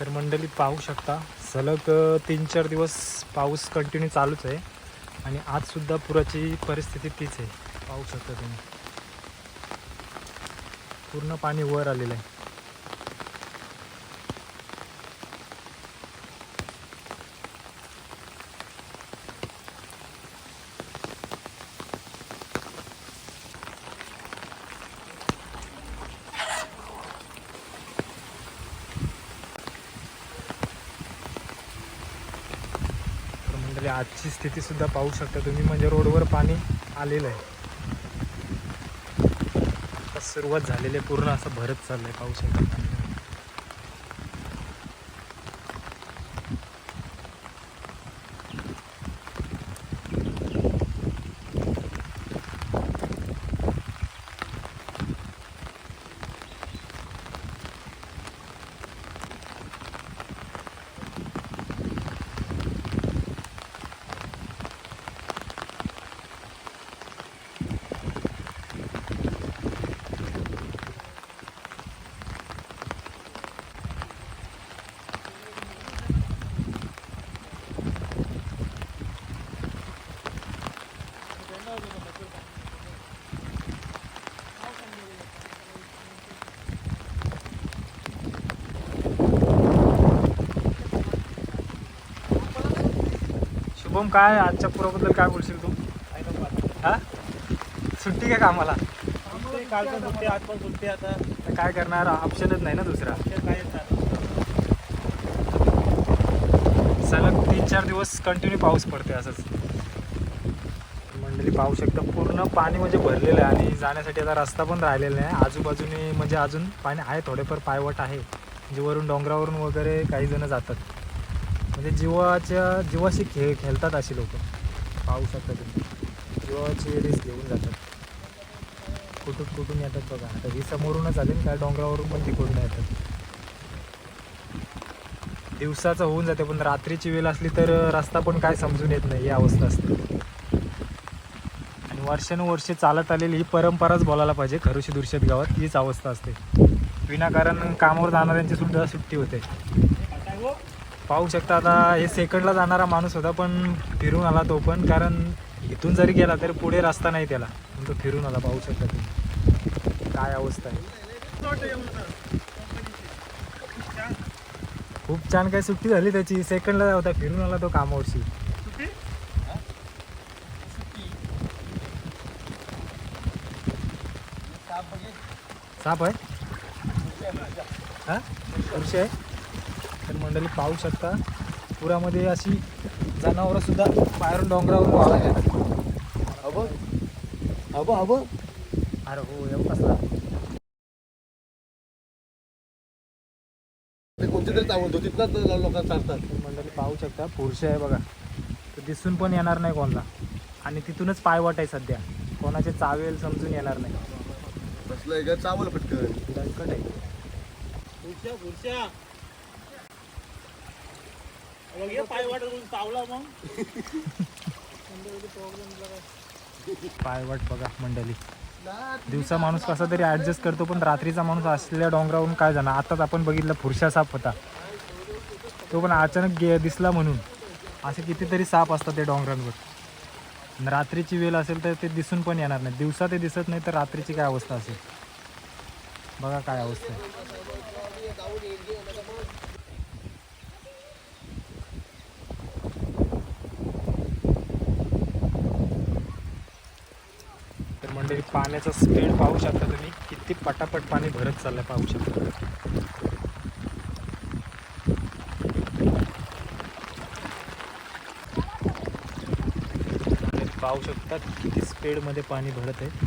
तर मंडळी पाहू शकता सलग तीन चार दिवस पाऊस कंटिन्यू चालूच आहे आणि आजसुद्धा पुराची परिस्थिती तीच आहे. पाहू शकता तुम्ही. पूर्ण पाणी वर आलेलं आहे. तर आजची स्थिती सुद्धा पाहू शकता तुम्ही. म्हणजे रोडवर पाणी आलेलं आहे. आता सुरुवात झालेली आहे. पूर्ण असं भरत चाललंय पाहू शकता. शुभम काय आजच्या पुराबद्दल काय बोलशील तू? हा? सुट्टी काय कामाला? काल पण सुट्टी आज पण सुट्टी आता. तर काय करणार? ऑप्शनच नाही ना दुसरा. काय सलग तीन चार दिवस कंटिन्यू पाऊस पडते असंच. मंडळी पाहू शकता पूर्ण पाणी म्हणजे भरलेलं आहे आणि जाण्यासाठी आता रस्ता पण राहिलेला नाही आजूबाजूने म्हणजे अजून पाणी आहे थोडेफार पायवट आहे. म्हणजे वरून डोंगरावरून वगैरे काही जण जातात. म्हणजे जीवाच्या जीवाशी खेळ खेळतात अशी लोक. पाहू शकता तुम्ही. जीवाची रिस्क घेऊन जातात. कुठून कुठून येतात बघा. आता ही समोरूनच आले काय डोंगरावरून पण तिकडून येतात. दिवसाचं होऊन जाते पण रात्रीची वेळ असली तर रस्ता पण काय समजून येत नाही. ही अवस्था असते. आणि वर्षानुवर्षे चालत आलेली ही परंपराच बोलायला पाहिजे. खरुशी दुर्शेत गावात हीच अवस्था असते. विनाकारण कामावर जाणाऱ्यांची सुद्धा सुट्टी होते. पाहू शकता आता हे सेकंडला जाणारा माणूस होता पण फिरून आला तो पण. कारण इथून जरी गेला तरी पुढे रस्ता नाही त्याला. पण तो फिरून आला पाहू शकता तुम्ही. काय अवस्था आहे. खूप छान काय सुट्टी झाली त्याची. सेकंडला होता फिरून आला तो कामावरशी. साप आहे? हा? आहे? तर मंडळी पाहू शकता. पुरामध्ये अशी जनावरं सुद्धा बाहेरून डोंगरावरून वाहत येतात हवं? हवं हवं? अरे हो एवढं कसला? ते कोणती तरी लोकांना चालतात. तर मंडळी पाहू शकता पुरुष आहे बघा. तो दिसून पण येणार नाही कोणाला. आणि तिथूनच पायवाट आहे सध्या. कोणाचे चावेल समजून येणार नाही. बसलंय का? चावलं पटकन. दणकट आहे. खुर्च्या खुर्च्या पाय वाटत चावला मग. पायवाट बघा मंडळी. दिवसा माणूस कसा तरी ऍडजस्ट करतो पण रात्रीचा माणूस असलेल्या डोंगरावरून काय जाणार? आताच आपण बघितलं फुरशा साप होता. तो पण अचानक गे दिसला म्हणून. असे कितीतरी साप असतात ते डोंगरांवर. आणि रात्रीची वेळ असेल तर ते दिसून पण येणार नाही. दिवसा ते दिसत नाही तर रात्रीची काय अवस्था असेल? बघा काय अवस्था आहे. तरी पाण्याचा स्पीड पाहू शकता तुम्ही. किती पटापट पाणी भरत चाललंय पाहू शकता. पाहू शकता किती स्पीडमध्ये पाणी भरत आहे.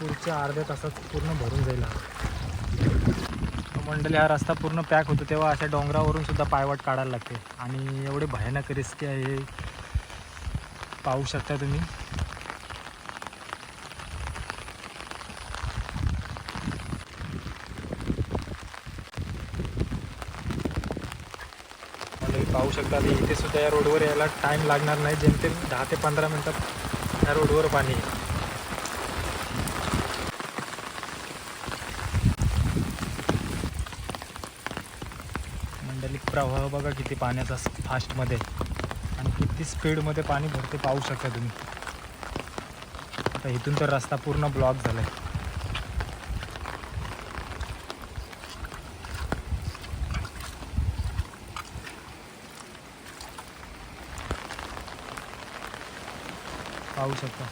पुढच्या अर्ध्या तासात पूर्ण भरून जाईल हा. मंडळी हा रस्ता पूर्ण पॅक होतो. तेव्हा अशा डोंगरावरून सुद्धा पायवाट काढायला लागते. आणि एवढे भयानक रिस्की आहे पाहू शकता तुम्ही मंडळी पाहू शकता इथे सुद्धा या रोडवर यायला टाईम लागणार नाही. जेमतेम दहा ते पंधरा मिनटात या रोडवर पाणी आहे. प्रवाह बघा किती पाण्याचा फास्टमध्ये आणि किती स्पीडमध्ये पाणी भरते पाहू शकता तुम्ही. आता इथून तर रस्ता पूर्ण ब्लॉक झाला आहे पाहू शकता.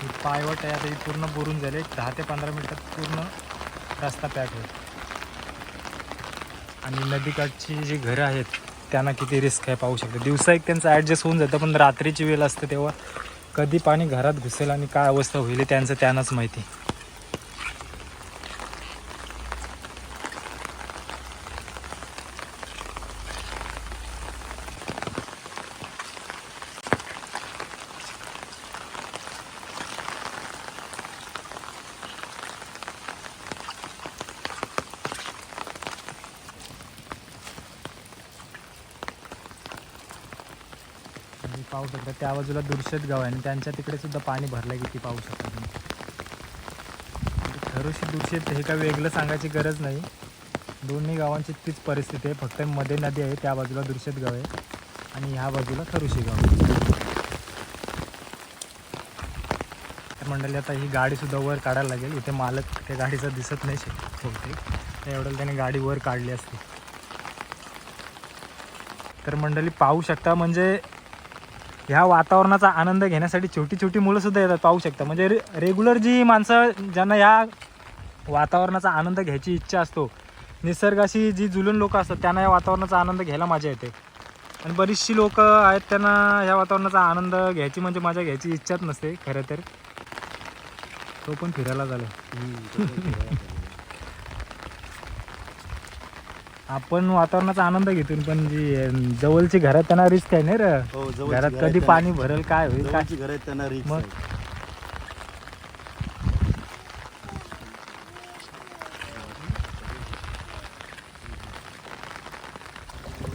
ही पायवट आहे आता ही पूर्ण बुरून झाली. दहा ते पंधरा मिनटात पूर्ण रस्ता पॅक होईल. आणि नदीकाठची जी घरं आहेत त्यांना किती रिस्क आहे पाहू शकते. दिवसा एक त्यांचं ॲडजस्ट होऊन जातं पण रात्रीची वेळ असते तेव्हा कधी पाणी घरात घुसेल आणि काय अवस्था होईल त्यांचं त्यांनाच माहिती. पाहू शकता. त्या बाजूला दुर्शेत गाव आहे आणि त्यांच्या तिकडे सुद्धा पाणी भरलं आहे किती पाहू शकता तुम्ही. म्हणजे खरोशी दुर्शेत हे काय वेगळं सांगायची गरज नाही. दोन्ही गावांची तीच परिस्थिती आहे. फक्त मध्ये नदी आहे त्या बाजूला दुर्शेत गाव आहे आणि ह्या बाजूला खरुशी गाव आहे. तर मंडळी आता ही गाडीसुद्धा वर काढायला लागेल. इथे मालक त्या गाडीचा दिसत नाही शे बहुतेक. एवढ्याला त्याने गाडी वर काढली असते. तर मंडळी पाहू शकता म्हणजे ह्या वातावरणाचा आनंद घेण्यासाठी छोटी छोटी मुलं सुद्धा येतात पाहू शकता. म्हणजे रे रेग्युलर जी माणसं ज्यांना या वातावरणाचा आनंद घ्यायची इच्छा असतो निसर्गाशी जी जुलून लोक असतात त्यांना या वातावरणाचा आनंद घ्यायला मजा येते. आणि बरीचशी लोक आहेत त्यांना ह्या वातावरणाचा आनंद घ्यायची म्हणजे मजा घ्यायची इच्छाच नसते खरं तर. तो पण फिरायला झाला. आपण वातावरणाचा आनंद घेतो पण जी जवळची घरात त्यांना रिस्क आहे ना रे हो, घरात घरं कधी पाणी भरेल काय होईल काय घर त्यांना रिक्स मग? आहे.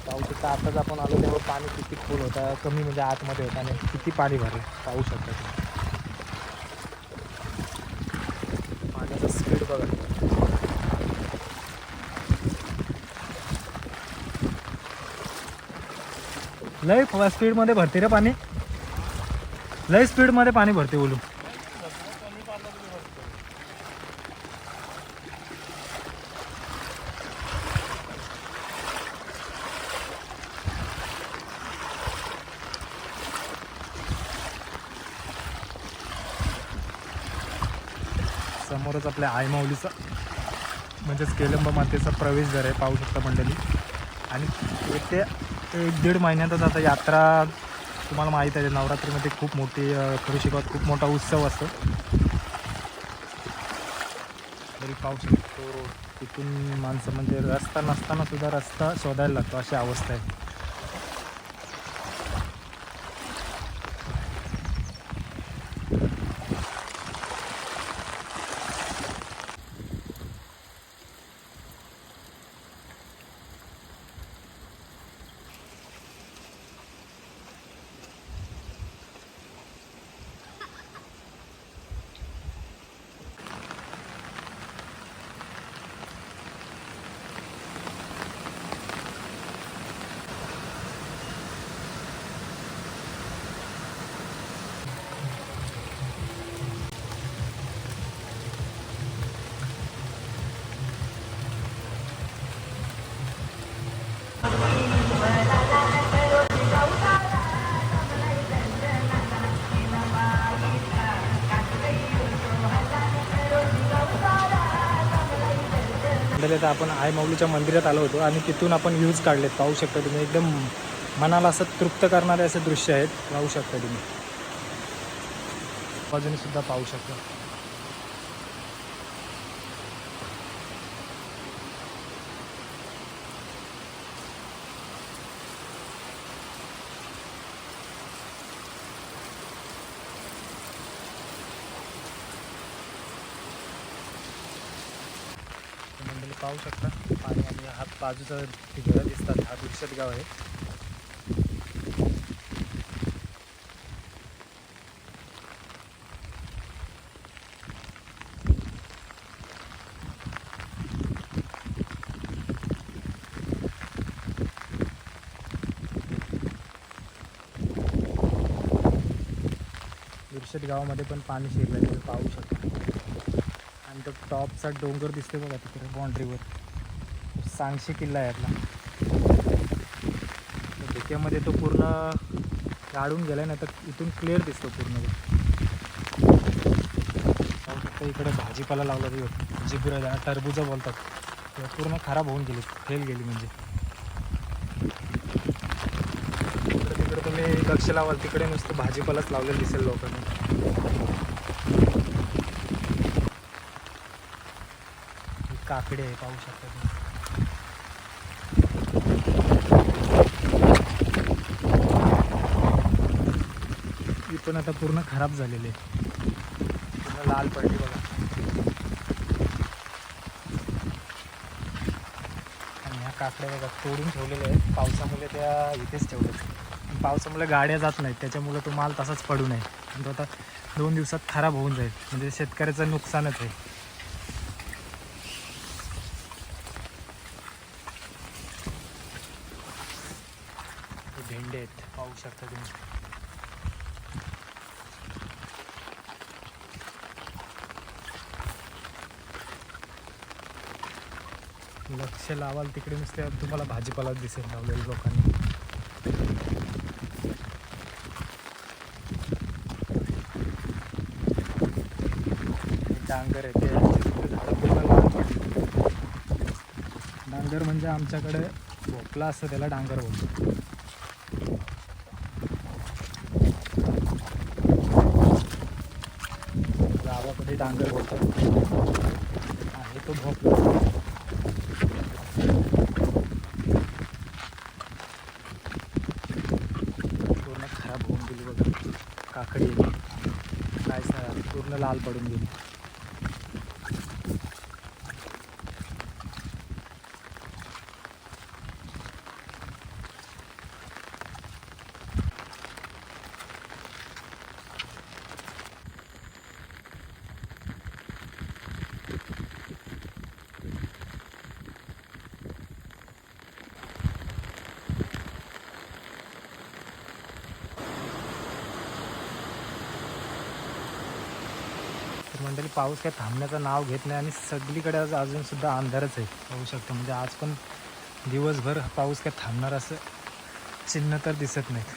पाहू शकता आताच आपण आलो तेव्हा पाणी किती खोल होता कमी म्हणजे आतमध्ये होता आणि किती पाणी भरलं पाहू शकता तुम्ही पाण्याचा स्पीड बघा लय स्पीडमध्ये भरते रे पाणी. लय स्पीडमध्ये पाणी भरते बोलू. समोरच आपल्या आईमाऊलीचा म्हणजेच केलंब मातेचा प्रवेशद्वार आहे पाहू शकता मंडळी. आणि येते एक दीड महिन्यातच आता यात्रा तुम्हाला माहीत आहे नवरात्रीमध्ये खूप मोठी अं, खूप मोठा उत्सव असतो. तरी पाऊस तिथून माणसं म्हणजे रस्ता नसताना सुद्धा रस्ता शोधायला लागतो अशी अवस्था आहे. मंडळी आता आपण आई माऊलीच्या मंदिरात आलो होतो आणि तिथून आपण व्ह्यूज काढलेत. पाहू शकता तुम्ही. एकदम मनाला असं तृप्त करणारे असे दृश्य आहेत. पाहू शकता तुम्ही. बाजूने सुद्धा पाहू शकता. तुम्ही पाहू शकता. पाणी आणि हा बाजूचा घरं दिसतात. हा दुसरं गाव आहे. दुर्शेट गावामध्ये पण पाणी शिरलं तुम्ही पाहू शकता. आणि टॉपचा डोंगर दिसतोय बघा तिकडे बाउंड्रीवर. सांगशी किल्ला आहे आपला. तर धुक्यामध्ये तो पूर्ण काढून गेला नाही तर इथून क्लिअर दिसतो पूर्ण इकडे भाजीपाला लावला ते जिबुरा ज्यांना टरबुजं बोलतात. ते पूर्ण खराब होऊन गेली फेल गेली म्हणजे. तिकडे तुम्ही लक्ष लावाल तिकडे नुसतं भाजीपालाच लावलेलं दिसेल लोकांनी ही काकडे आहे पाहू शकता तुम्ही. पण आता पूर्ण खराब झालेली आहे. पूर्ण लाल पडली बघा. आणि ह्या काकड्या बघा तोडून ठेवलेल्या आहेत. पावसामुळे त्या इथेच ठेवल्यात पावसामुळे गाड्या जात नाहीत. त्याच्यामुळे तो माल तसाच पडू नये. तो आता दोन दिवसात खराब होऊन जाईल. म्हणजे शेतकऱ्याचं नुकसानच आहे. भेंडे आहेत पाहू शकता तुम्ही. लक्ष लावाल तिकडे नुसते तुम्हाला भाजीपाला दिसेल लावलेल्या लोकांनी. डांगर आहे ते. झाडं पूर्ण लहान डांगर म्हणजे आमच्याकडे भोपला असतं त्याला डांगर बोलतो गावाकडे डांगर बोलतात आहे तो पूर्ण खराब होऊन गेली बघा. काकडी. काय सा- पूर्ण लाल पडून गेली. मंडळी पाऊस काय थांबण्याचं नाव घेत नाही आणि सगळीकडे आज अजून सुद्धा अंधारच आहे. पाहू शकतो म्हणजे आज पण दिवसभर पाऊस काय थांबणार असं चिन्ह तर दिसत नाहीत.